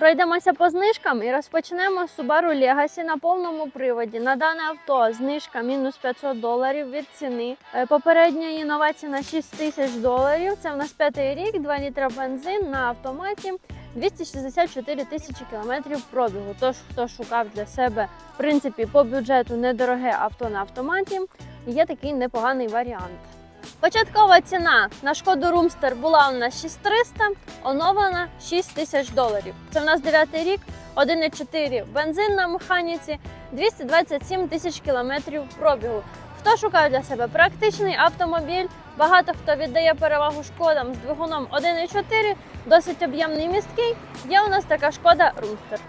Пройдемося по знижкам і розпочнемо з Subaru Legacy на повному приводі. На дане авто знижка мінус 500 доларів від ціни. Е, Попередня її нова ціна 6 тисяч доларів. Це в нас п'ятий рік, 2 літра бензин на автоматі. 264 тисячі кілометрів пробігу. Тож, хто шукав для себе, в принципі, по бюджету недороге авто на автоматі, є такий непоганий варіант. Початкова ціна на шкоду Румстер була у нас 6300, оновлена 6 тисяч доларів. Це в нас 9 рік, 1,4 бензин на механіці, 227 тисяч кілометрів пробігу. Хто шукає для себе практичний автомобіль, багато хто віддає перевагу шкодам з двигуном 1,4, досить об'ємний місткий. Є у нас така шкода Румстер.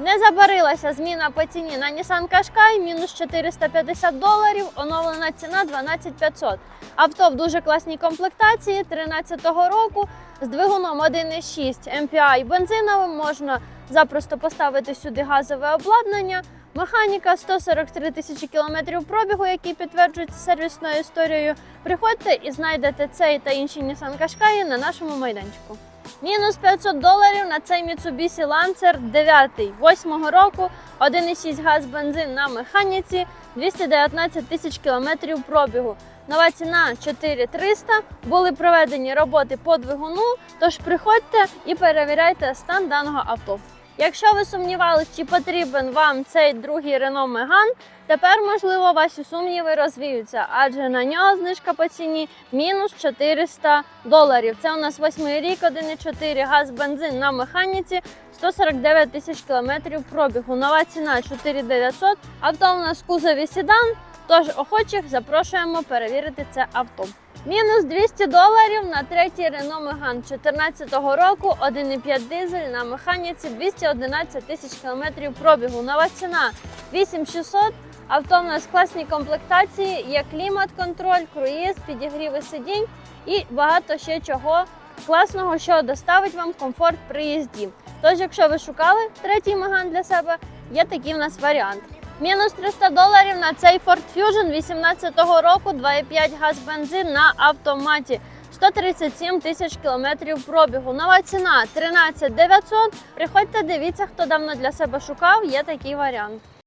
Не забарилася зміна по ціні на Nissan Qashqai, мінус 450 доларів, оновлена ціна 12500. Авто в дуже класній комплектації 13-го року з двигуном 1,6 MPI бензиновим можна запросто поставити сюди газове обладнання. Механіка 143 тисячі кілометрів пробігу, які підтверджуються сервісною історією. Приходьте і знайдете цей та інші Nissan Qashqai на нашому майданчику. Мінус 500 доларів на цей Mitsubishi Lancer 9 8 року, 1,6 газ бензин на механіці, 219 тисяч кілометрів пробігу. Нова ціна 4300. Були проведені роботи по двигуну. Тож приходьте і перевіряйте стан даного авто. Якщо ви сумнівалися, чи потрібен вам цей другий Renault Megane, тепер можливо ваші сумніви розвіються, адже на нього знижка по ціні мінус 400 доларів. Це у нас восьмий рік, 1,4 газ бензин на механіці, 149 тисяч кілометрів пробігу. Нова ціна 4900. Авто у нас кузові седан. Тож охочих запрошуємо перевірити це авто. Мінус 200 доларів на третій Renault Megane 2014 року, 1,5 дизель на механіці 211 тисяч кілометрів пробігу. Нова ціна 8600. Авто в нас в класній комплектації, є клімат-контроль, круїз, підігріви сидінь і багато ще чого класного, що доставить вам комфорт при їзді. Тож, якщо ви шукали третій Megane для себе, є такий в нас варіант. Мінус 300 доларів на цей Ford Fusion 18-го року, 2,5 газ бензин на автоматі. 137 тисяч кілометрів пробігу. Нова ціна 13 900. Приходьте, дивіться, хто давно для себе шукав. Є такий варіант.